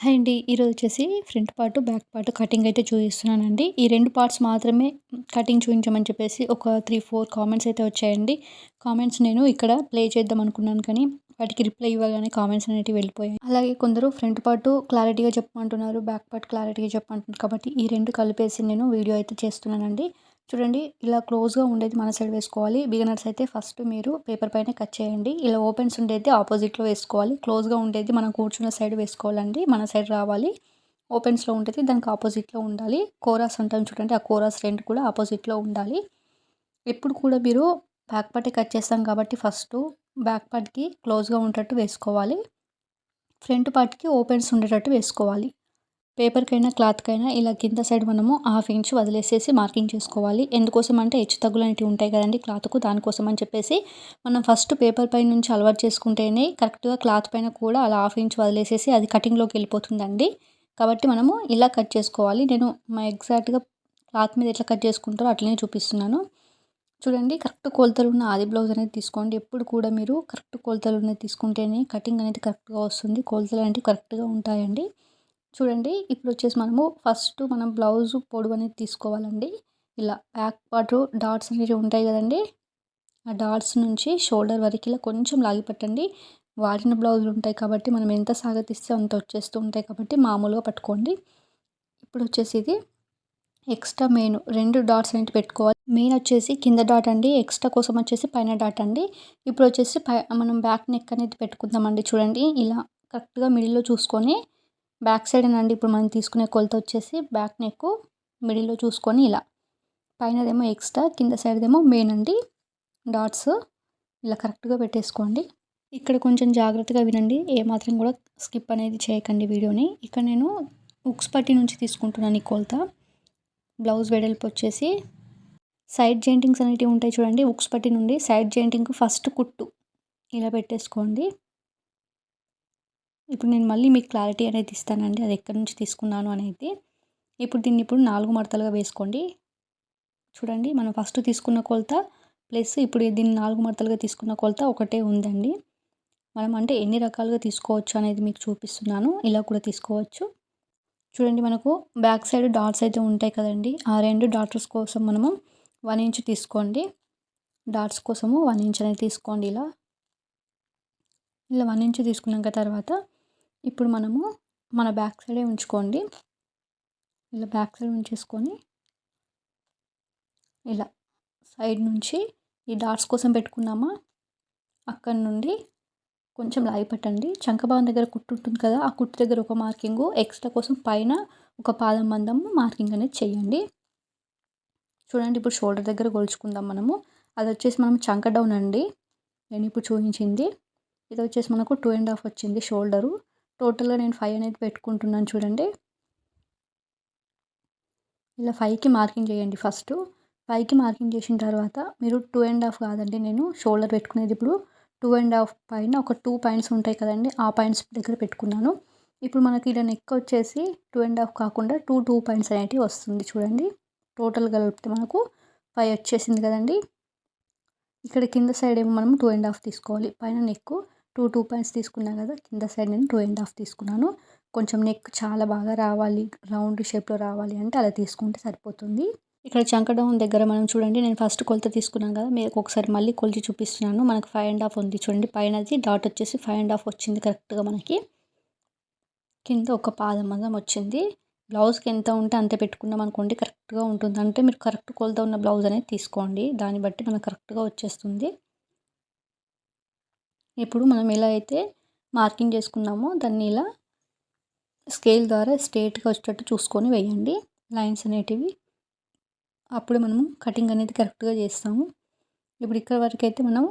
Hi అండి. ఈరోజు వచ్చేసి front part back part cutting అయితే చూపిస్తున్నానండి. ఈ రెండు పార్ట్స్ మాత్రమే కటింగ్ చూపించమని చెప్పేసి ఒక త్రీ ఫోర్ కామెంట్స్ అయితే వచ్చాయండి. కామెంట్స్ నేను ఇక్కడ ప్లే చేద్దాం అనుకున్నాను కానీ వాటికి రిప్లై ఇవ్వగానే కామెంట్స్ అనేవి వెళ్ళిపోయాయి. అలాగే కొందరు ఫ్రంట్ పార్ట్ క్లారిటీగా చెప్పమంటున్నారు బ్యాక్ పార్ట్ క్లారిటీగా చెప్పమంటున్నారు కాబట్టి ఈ రెండు కలిపేసి నేను వీడియో అయితే చేస్తున్నానండి. చూడండి ఇలా క్లోజ్గా ఉండేది మన సైడ్ వేసుకోవాలి. బిగినర్స్ అయితే ఫస్ట్ మీరు పేపర్ పైన కట్ చేయండి. ఇలా ఓపెన్స్ ఉండేది ఆపోజిట్లో వేసుకోవాలి. క్లోజ్గా ఉండేది మనం కూర్చున్న సైడ్ వేసుకోవాలండి. మన సైడ్ రావాలి. ఓపెన్స్లో ఉండేది దానికి ఆపోజిట్లో ఉండాలి. కోరాస్ అంటాం చూడండి ఆ కోరాస్ రెండు కూడా ఆపోజిట్లో ఉండాలి. ఎప్పుడు కూడా మీరు బ్యాక్ పార్టీ కట్ చేస్తాం కాబట్టి ఫస్ట్ బ్యాక్ పార్ట్కి క్లోజ్గా ఉండేటట్టు వేసుకోవాలి. ఫ్రంట్ పార్ట్కి ఓపెన్స్ ఉండేటట్టు వేసుకోవాలి. పేపర్కైనా క్లాత్కైనా ఇలా కింద సైడ్ మనము హాఫ్ ఇంచ్ వదిలేసేసి మార్కింగ్ చేసుకోవాలి. ఎందుకోసం అంటే హెచ్చు తగ్గులు అనేవి ఉంటాయి కదండి క్లాత్కు దానికోసం అని చెప్పేసి మనం ఫస్ట్ పేపర్ పైన నుంచి అలవాటు చేసుకుంటేనే కరెక్ట్గా క్లాత్ పైన కూడా అలా హాఫ్ ఇంచ్ వదిలేసేసి అది కటింగ్లోకి వెళ్ళిపోతుందండి. కాబట్టి మనము ఇలా కట్ చేసుకోవాలి. నేను మా ఎగ్జాక్ట్గా క్లాత్ మీద ఎట్లా కట్ చేసుకుంటారో అట్లనే చూపిస్తున్నాను. చూడండి కరెక్ట్ కొలతలు ఉన్న ఆది బ్లౌజ్ అనేది తీసుకోండి. ఎప్పుడు కూడా మీరు కరెక్ట్ కొలతలు ఉన్నది తీసుకుంటేనే కటింగ్ అనేది కరెక్ట్గా వస్తుంది. కొలతలు అనేవి కరెక్ట్గా ఉంటాయండి. చూడండి ఇప్పుడు వచ్చేసి మనము ఫస్ట్ మనం బ్లౌజ్ పొడవు అనేది తీసుకోవాలండి. ఇలా బ్యాక్ పార్ట్ డాట్స్ అనేవి ఉంటాయి కదండి. ఆ డాట్స్ నుంచి షోల్డర్ వరకు ఇలా కొంచెం లాగిపట్టండి వాడిన బ్లౌజులు ఉంటాయి కాబట్టి మనం ఎంత సాగతిస్తే అంత వచ్చేస్తూ ఉంటాయి కాబట్టి మామూలుగా పట్టుకోండి. ఇప్పుడు వచ్చేసి ఇది ఎక్స్ట్రా మెయిన్ రెండు డాట్స్ అనేవి పెట్టుకోవాలి. మెయిన్ వచ్చేసి కింద డాట్ అండి ఎక్స్ట్రా కోసం వచ్చేసి పైన డాట్ అండి. ఇప్పుడు వచ్చేసి పై మనం బ్యాక్ నెక్ అనేది పెట్టుకుందామండి చూడండి. ఇలా కరెక్ట్గా మిడిల్లో చూసుకొని బ్యాక్ సైడ్ అండి ఇప్పుడు మనం తీసుకునే కొలత వచ్చేసి బ్యాక్ నెక్ మిడిల్లో చూసుకొని ఇలా. పైనదేమో ఎక్స్ట్రా కింద సైడ్దేమో మెయిన్ అండి. డాట్స్ ఇలా కరెక్ట్గా పెట్టేసుకోండి. ఇక్కడ కొంచెం జాగ్రత్తగా వినండి. ఏమాత్రం కూడా స్కిప్ అనేది చేయకండి వీడియోని. ఇక్కడ నేను ఉక్స్ పట్టి నుంచి తీసుకుంటున్నాను ఈ కొలత. బ్లౌజ్ వెడల్పు వచ్చేసి సైడ్ జెయింటింగ్స్ అనేటివి ఉంటాయి చూడండి. ఉక్స్ పట్టి నుండి సైడ్ జాయింటింగ్ ఫస్ట్ కుట్టు. ఇలా పెట్టేసుకోండి. ఇప్పుడు నేను మళ్ళీ మీకు క్లారిటీ అనేది ఇస్తానండి. అది ఎక్కడి నుంచి తీసుకున్నాను అనేది. ఇప్పుడు దీన్ని ఇప్పుడు నాలుగు మడతలుగా వేసుకోండి. చూడండి మనం ఫస్ట్ తీసుకున్న కొలత ప్లస్ ఇప్పుడు దీన్ని నాలుగు మడతలుగా తీసుకున్న కొలత ఒకటే ఉందండి. మనం అంటే ఎన్ని రకాలుగా తీసుకోవచ్చు అనేది మీకు చూపిస్తున్నాను. ఇలా కూడా తీసుకోవచ్చు. చూడండి మనకు బ్యాక్ సైడ్ డాట్స్ అయితే ఉంటాయి కదండి. ఆ రెండు డాట్స్ కోసం మనము వన్ ఇంచ్ తీసుకోండి. డాట్స్ కోసము వన్ ఇంచ్ అనేది తీసుకోండి ఇలా. ఇలా వన్ ఇంచ్ తీసుకున్నాక తర్వాత ఇప్పుడు మనము మన బ్యాక్ సైడే ఉంచుకోండి. ఇలా బ్యాక్ సైడ్ ఉంచేసుకొని ఇలా సైడ్ నుంచి ఈ డాట్స్ కోసం పెట్టుకున్నామా? అక్కడ నుండి కొంచెం లాగి పెట్టండి. చంకభావం దగ్గర కుట్టు ఉంటుంది కదా ఆ కుట్టు దగ్గర ఒక మార్కింగ్. ఎక్స్ట్రా కోసం పైన ఒక పాదం మందం మార్కింగ్ అనేది చేయండి. చూడండి ఇప్పుడు షోల్డర్ దగ్గర కొలుచుకుందాం మనము. అది వచ్చేసి మనం చంక డౌన్ అండి. నేను ఇప్పుడు చూపించింది. ఇది వచ్చేసి మనకు టూ అండ్ హాఫ్ వచ్చింది షోల్డరు. టోటల్గా నేను ఫైవ్ అనేది పెట్టుకుంటున్నాను చూడండి. ఇలా ఫైవ్కి మార్కింగ్ చేయండి ఫస్ట్. ఫైవ్కి మార్కింగ్ చేసిన తర్వాత మీరు టూ అండ్ హాఫ్ కాదండి నేను షోల్డర్ పెట్టుకునేది ఇప్పుడు టూ అండ్ హాఫ్ పైన ఒక టూ పాయింట్స్ ఉంటాయి కదండి ఆ పాయింట్స్ దగ్గర పెట్టుకున్నాను. ఇప్పుడు మనకి ఇలా నెక్ వచ్చేసి టూ అండ్ హాఫ్ కాకుండా టూ టూ పాయింట్స్ అనేటివి వస్తుంది చూడండి. టోటల్ కలిపితే మనకు ఫైవ్ వచ్చేసింది కదండి. ఇక్కడ కింద సైడ్ ఏమో మనం టూ అండ్ హాఫ్ తీసుకోవాలి పైన నెక్ టూ టూ పాయింట్స్ తీసుకున్నాను కదా కింద సైడ్ నేను టూ అండ్ హాఫ్ తీసుకున్నాను. కొంచెం నెక్ చాలా బాగా రావాలి రౌండ్ షేప్లో రావాలి అంటే అలా తీసుకుంటే సరిపోతుంది. ఇక్కడ చంకడం దగ్గర మనం చూడండి నేను ఫస్ట్ కొలత తీసుకున్నాను కదా మీకు ఒకసారి మళ్ళీ కొలిచి చూపిస్తున్నాను. మనకు ఫైవ్ అండ్ హాఫ్ ఉంది చూడండి పైనది డాట్ వచ్చేసి ఫైవ్ అండ్ హాఫ్ వచ్చింది కరెక్ట్గా మనకి. కింద ఒక పాదం మందం వచ్చింది. బ్లౌజ్కి ఎంత ఉంటే అంతే పెట్టుకున్నాం అనుకోండి కరెక్ట్గా ఉంటుంది. అంటే మీరు కరెక్ట్ కొలత ఉన్న బ్లౌజ్ అనేది తీసుకోండి. దాన్ని బట్టి మనకు కరెక్ట్గా వచ్చేస్తుంది. ఇప్పుడు మనం ఎలా అయితే మార్కింగ్ చేసుకున్నామో దాన్ని ఇలా స్కేల్ ద్వారా స్ట్రేట్గా వచ్చేటట్టు చూసుకొని వేయండి. లైన్స్ అనేటివి. అప్పుడు మనము కటింగ్ అనేది కరెక్ట్గా చేస్తాము. ఇప్పుడు ఇక్కడ వరకు అయితే మనము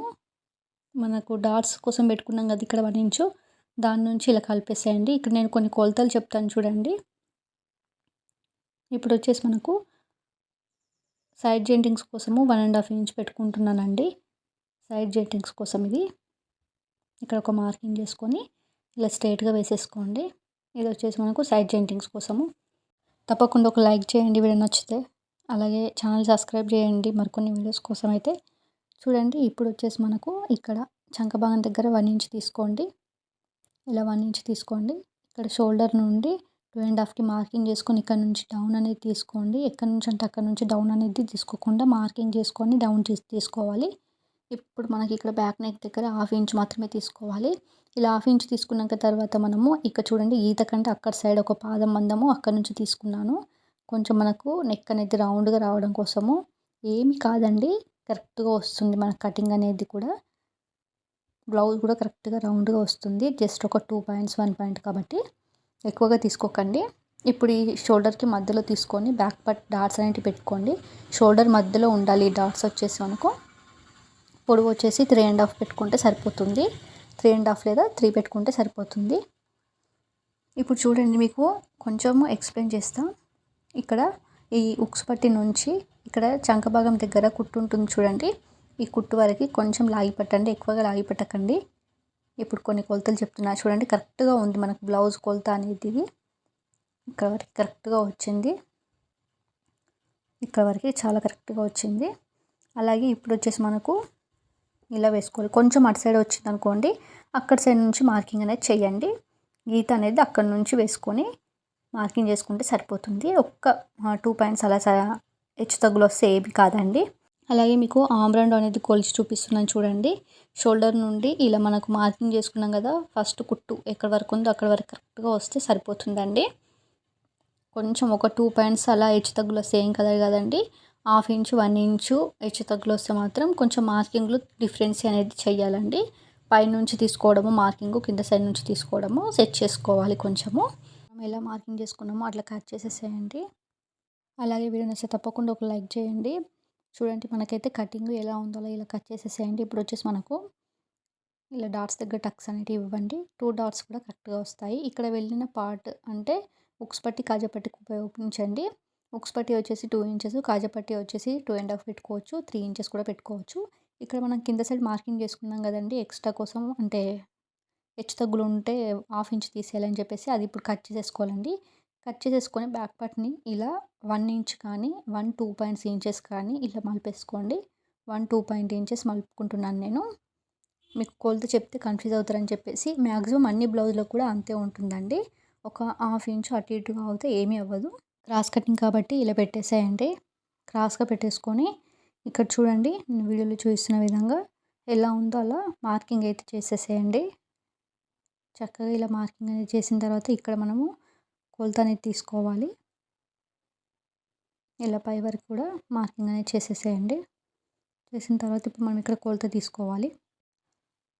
మనకు డాట్స్ కోసం పెట్టుకున్నాం కదా ఇక్కడ వన్ ఇంచు. దాని నుంచి ఇలా కలిపేసేయండి. ఇక్కడ నేను కొన్ని కొలతలు చెప్తాను చూడండి. ఇప్పుడు వచ్చేసి మనకు సైడ్ జెంటింగ్స్ కోసము వన్ అండ్ హాఫ్ ఇంచ్ పెట్టుకుంటున్నానండి. సైడ్ జెంటింగ్స్ కోసం ఇది. ఇక్కడ ఒక మార్కింగ్ చేసుకొని ఇలా స్ట్రైట్గా వేసేసుకోండి. ఇది వచ్చేసి మనకు సైడ్ జెయింటింగ్స్ కోసము. తప్పకుండా ఒక లైక్ చేయండి వీడియో నచ్చితే. అలాగే ఛానల్ సబ్స్క్రైబ్ చేయండి మరికొన్ని వీడియోస్ కోసం అయితే చూడండి ఇప్పుడు వచ్చేసి మనకు ఇక్కడ చంకభాగం దగ్గర వన్ ఇంచ్ తీసుకోండి. ఇలా వన్ ఇంచ్ తీసుకోండి. ఇక్కడ షోల్డర్ నుండి టూ అండ్ హాఫ్కి మార్కింగ్ చేసుకొని ఇక్కడ నుంచి డౌన్ అనేది తీసుకోండి. ఎక్కడి నుంచి అంటే అక్కడ నుంచి డౌన్ అనేది తీసుకోకుండా మార్కింగ్ చేసుకొని డౌన్ చేసి తీసుకోవాలి. ఇప్పుడు మనకి ఇక్కడ బ్యాక్ నెక్ దగ్గర హాఫ్ ఇంచ్ మాత్రమే తీసుకోవాలి. ఇలా హాఫ్ ఇంచ్ తీసుకున్నాక తర్వాత మనము ఇక్కడ చూడండి ఈత కంటే అక్కడ సైడ్ ఒక పాదం మందము అక్కడ నుంచి తీసుకున్నాను. కొంచెం మనకు నెక్ అనేది రౌండ్గా రావడం కోసము. ఏమి కాదండి కరెక్ట్గా వస్తుంది మన కటింగ్ అనేది కూడా. బ్లౌజ్ కూడా కరెక్ట్గా రౌండ్గా వస్తుంది. జస్ట్ ఒక టూ పాయింట్స్ వన్ పాయింట్ కాబట్టి ఎక్కువగా తీసుకోకండి. ఇప్పుడు ఈ షోల్డర్కి మధ్యలో తీసుకొని బ్యాక్ పట్ డాట్స్ అనేవి పెట్టుకోండి. షోల్డర్ మధ్యలో ఉండాలి డాట్స్ వచ్చేసి మనకు. పొడవు వచ్చేసి త్రీ అండ్ హాఫ్ పెట్టుకుంటే సరిపోతుంది. త్రీ అండ్ హాఫ్ లేదా త్రీ పెట్టుకుంటే సరిపోతుంది. ఇప్పుడు చూడండి మీకు కొంచెము ఎక్స్ప్లెయిన్ చేస్తాం. ఇక్కడ ఈ ఉక్స్ పట్టి నుంచి ఇక్కడ చంక భాగం దగ్గర కుట్టు ఉంటుంది చూడండి. ఈ కుట్టు వరకు కొంచెం లాగి పెట్టండి ఎక్కువగా లాగి పెట్టకండి. ఇప్పుడు కొన్ని కొలతలు చెప్తున్నా. చూడండి కరెక్ట్గా ఉంది మనకు బ్లౌజ్ కొలత అనేది. ఇక్కడ వరకు కరెక్ట్గా వచ్చింది. ఇక్కడ వరకు చాలా కరెక్ట్గా వచ్చింది. అలాగే ఇప్పుడు వచ్చేసి మనకు ఇలా వేసుకోవాలి. కొంచెం అటు సైడ్ వచ్చింది అనుకోండి అక్కడ సైడ్ నుంచి మార్కింగ్ అనేది చేయండి. గీత అనేది అక్కడ నుంచి వేసుకొని మార్కింగ్ చేసుకుంటే సరిపోతుంది. ఒక్క టూ పాయింట్స్ అలా హెచ్చు తగ్గులు వస్తే ఏమి కాదండి. అలాగే మీకు ఆమ్రాండ్ అనేది కొలిచి చూపిస్తున్నాను చూడండి. షోల్డర్ నుండి ఇలా మనకు మార్కింగ్ చేసుకున్నాం కదా ఫస్ట్ కుట్టు ఎక్కడి వరకు ఉందో అక్కడ వరకు కరెక్ట్గా వస్తే సరిపోతుందండి. కొంచెం ఒక టూ పాయింట్స్ అలా హెచ్చు తగ్గులు వస్తే ఏం కదా కదండి. హాఫ్ ఇంచు వన్ ఇంచు హెచ్చు తగ్గులు వస్తే మాత్రం కొంచెం మార్కింగ్లో డిఫరెన్స్ అనేది చేయాలండి పైనుంచి తీసుకోవడము మార్కింగ్ కింద సైడ్ నుంచి తీసుకోవడము సెట్ చేసుకోవాలి కొంచెము. మనం ఎలా మార్కింగ్ చేసుకున్నామో అట్లా కట్ చేసేసేయండి. అలాగే వీడియో నచ్చితే తప్పకుండా ఒక లైక్ చేయండి. చూడండి మనకైతే కటింగ్ ఎలా ఉందో ఇలా కట్ చేసేసేయండి. ఇప్పుడు వచ్చేసి మనకు ఇలా డాట్స్ దగ్గర టక్స్ అనేటివి ఇవ్వండి. టూ డాట్స్ కూడా కరెక్ట్గా వస్తాయి. ఇక్కడ వెళ్ళిన పార్ట్ అంటే ఉక్స్ పట్టి కాజపట్టికి ఉపయోగించండి. ఉక్స్ పట్టి వచ్చేసి టూ ఇంచెస్ కాజపట్టి వచ్చేసి టూ అండ్ హాఫ్ పెట్టుకోవచ్చు త్రీ ఇంచెస్ కూడా పెట్టుకోవచ్చు. ఇక్కడ మనం కింద సైడ్ మార్కింగ్ చేసుకున్నాం కదండి ఎక్స్ట్రా కోసం అంటే హెచ్చు తగ్గులు ఉంటే హాఫ్ ఇంచ్ తీసేయాలని చెప్పేసి అది ఇప్పుడు కట్ చేసేసుకోవాలండి. కట్ చేసేసుకొని బ్యాక్ పార్ట్ని ఇలా వన్ ఇంచ్ కానీ వన్ టూ పాయింట్స్ ఇంచెస్ కానీ ఇలా మలిపేసుకోండి. వన్ టూ పాయింట్ ఇంచెస్ మలుపుకుంటున్నాను నేను. మీకు కొలత చెప్తే కన్ఫ్యూజ్ అవుతారని చెప్పేసి మ్యాక్సిమం అన్ని బ్లౌజ్లో కూడా అంతే ఉంటుందండి. ఒక హాఫ్ ఇంచు అటు ఇటుగా అవుతే ఏమీ అవ్వదు. క్రాస్ కటింగ్ కాబట్టి ఇలా పెట్టేసేయండి. క్రాస్గా పెట్టేసుకొని ఇక్కడ చూడండి నేను వీడియోలో చూపిస్తున్న విధంగా ఎలా ఉందో అలా మార్కింగ్ అయితే చేసేసేయండి. చక్కగా ఇలా మార్కింగ్ అనేది చేసిన తర్వాత ఇక్కడ మనము కొలత అనేది తీసుకోవాలి. ఇలా పై వరకు కూడా మార్కింగ్ అనేది చేసేసేయండి. చేసిన తర్వాత ఇప్పుడు మనం ఇక్కడ కొలత తీసుకోవాలి.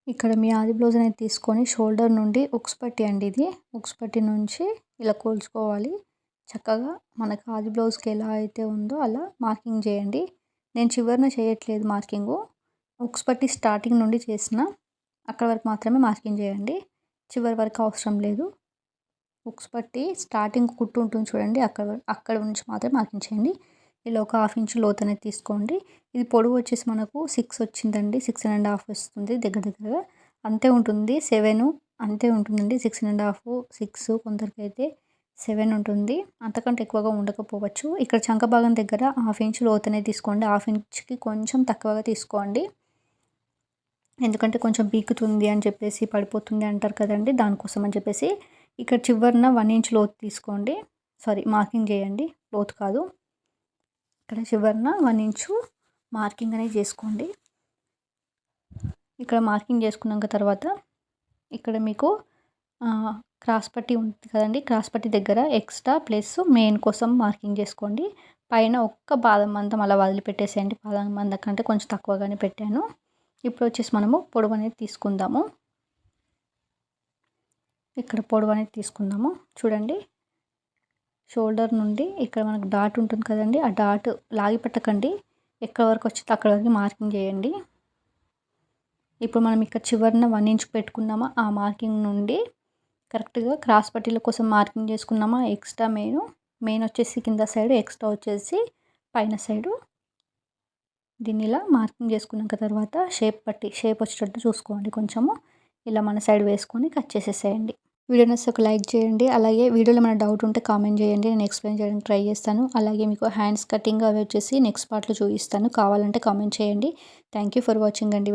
ఇక్కడ మీ ఆది బ్లౌజ్ అనేది తీసుకొని షోల్డర్ నుండి ఉక్స్ పట్టి అండి ఇది. ఉక్స్ పట్టి నుంచి ఇలా కోల్చుకోవాలి. చక్కగా మనకు ఆది బ్లౌజ్కి ఎలా అయితే ఉందో అలా మార్కింగ్ చేయండి. నేను చివరిన చేయట్లేదు మార్కింగు. ఉక్స్ పట్టి స్టార్టింగ్ నుండి చేసిన అక్కడ వరకు మాత్రమే మార్కింగ్ చేయండి. చివరి వరకు అవసరం లేదు. ఉక్స్ పట్టి స్టార్టింగ్ కుట్టు ఉంటుంది చూడండి. అక్కడ అక్కడ నుంచి మాత్రమే మార్కింగ్ చేయండి. ఇలా ఒక హాఫ్ ఇంచ్ లోత్ అనేది తీసుకోండి. ఇది పొడవు వచ్చేసి మనకు సిక్స్ వచ్చిందండి. సిక్స్ అండ్ హాఫ్ వస్తుంది దగ్గర దగ్గరగా. అంతే ఉంటుంది. సెవెన్ అంతే ఉంటుందండి. సిక్స్ అండ్ హాఫ్ సిక్స్ కొందరికి అయితే సెవెన్ ఉంటుంది. అంతకంటే ఎక్కువగా ఉండకపోవచ్చు. ఇక్కడ చంక భాగం దగ్గర హాఫ్ ఇంచ్ లోతునే తీసుకోండి. హాఫ్ ఇంచ్కి కొంచెం తక్కువగా తీసుకోండి. ఎందుకంటే కొంచెం బీకుతుంది అని చెప్పేసి పడిపోతుంది అంటారు కదండి. దానికోసం అని చెప్పేసి ఇక్కడ చివరిన వన్ ఇంచ్ లోతు తీసుకోండి. సారీ మార్కింగ్ చేయండి. లోతు కాదు. ఇక్కడ చివరిన వన్ ఇంచు మార్కింగ్ అనేది చేసుకోండి. ఇక్కడ మార్కింగ్ చేసుకున్నాక తర్వాత ఇక్కడ మీకు క్రాస్ పట్టి ఉంటుంది కదండి క్రాస్ పట్టి దగ్గర ఎక్స్ట్రా ప్లస్ మెయిన్ కోసం మార్కింగ్ చేసుకోండి. పైన ఒక్క బాదం మందం అలా వదిలిపెట్టేసేయండి. బాదం మందం కంటే కొంచెం తక్కువగానే పెట్టాను. ఇప్పుడు వచ్చేసి మనము పొడవు అనేది తీసుకుందాము. ఇక్కడ పొడవు అనేది తీసుకుందాము. చూడండి. షోల్డర్ నుండి ఇక్కడ మనకు డాట్ ఉంటుంది కదండి ఆ డాట్ లాగి పెట్టకండి. ఎక్కడ వరకు వచ్చిందో అక్కడ వరకు మార్కింగ్ చేయండి. ఇప్పుడు మనం ఇక్కడ చివరిన వన్ ఇంచ్ పెట్టుకున్నామా ఆ మార్కింగ్ నుండి కరెక్ట్గా క్రాస్ పట్టీల కోసం మార్కింగ్ చేసుకున్నామా? Extra main. మెయిన్ వచ్చేసి కింద సైడ్ ఎక్స్ట్రా వచ్చేసి పైన సైడు. దీన్ని ఇలా మార్కింగ్ చేసుకున్నాక తర్వాత షేప్ పట్టి షేప్ వచ్చేటట్టు చూసుకోండి కొంచెము. ఇలా మన సైడ్ వేసుకొని కట్ చేసేసేయండి. వీడియో నచ్చితే ఒక లైక్ చేయండి. అలాగే వీడియోలో ఏమైనా డౌట్ ఉంటే కామెంట్ చేయండి. నేను ఎక్స్ప్లెయిన్ చేయడానికి ట్రై చేస్తాను. అలాగే మీకు హ్యాండ్స్ కటింగ్ అవి వచ్చేసి నెక్స్ట్ పార్ట్లో చూపిస్తాను. కావాలంటే కామెంట్ చేయండి. థ్యాంక్ యూ ఫర్ వాచింగ్ అండి.